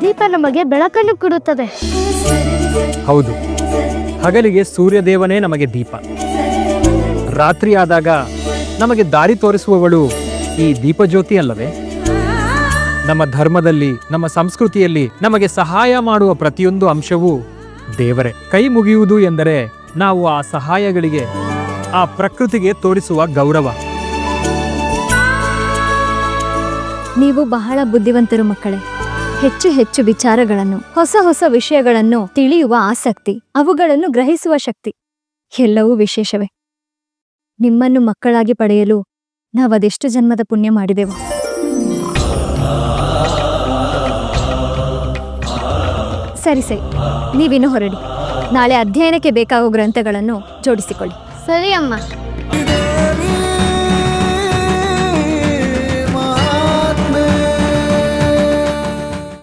ದೀಪ ನಮಗೆ ಬೆಳಕನ್ನು ಕೊಡುತ್ತದೆ. ಹೌದು. ಹಗಲಿಗೆ ಸೂರ್ಯದೇವನೇ ನಮಗೆ ದೀಪ. ರಾತ್ರಿ ಆದಾಗ ನಮಗೆ ದಾರಿ ತೋರಿಸುವವಳು ಈ ದೀಪಜ್ಯೋತಿ ಅಲ್ಲವೇ? ನಮ್ಮ ಧರ್ಮದಲ್ಲಿ ನಮ್ಮ ಸಂಸ್ಕೃತಿಯಲ್ಲಿ ನಮಗೆ ಸಹಾಯ ಮಾಡುವ ಪ್ರತಿಯೊಂದು ಅಂಶವೂ ದೇವರೇ. ಕೈ ಮುಗಿಯುವುದು ಎಂದರೆ ನಾವು ಆ ಸಹಾಯಗಳಿಗೆ ಆ ಪ್ರಕೃತಿಗೆ ತೋರಿಸುವ ಗೌರವ. ನೀವು ಬಹಳ ಬುದ್ಧಿವಂತರು ಮಕ್ಕಳೇ. ಹೆಚ್ಚು ಹೆಚ್ಚು ವಿಚಾರಗಳನ್ನು, ಹೊಸ ಹೊಸ ವಿಷಯಗಳನ್ನು ತಿಳಿಯುವ ಆಸಕ್ತಿ, ಅವುಗಳನ್ನು ಗ್ರಹಿಸುವ ಶಕ್ತಿ. ಎಲ್ಲವೂ ವಿಶೇಷವೇ. ನಿಮ್ಮನ್ನು ಮಕ್ಕಳಾಗಿ ಪಡೆಯಲು ನಾವದೆಷ್ಟು ಜನ್ಮದ ಪುಣ್ಯ ಮಾಡಿದೆವು. ಸರಿ ಸರಿ. ನೀವಿನ್ನು ಹೊರಡಿ. ನಾಳೆ ಅಧ್ಯಯನಕ್ಕೆ ಬೇಕಾಗುವ ಗ್ರಂಥಗಳನ್ನು ಜೋಡಿಸಿಕೊಳ್ಳಿ. ಸರಿ, ಅಮ್ಮ.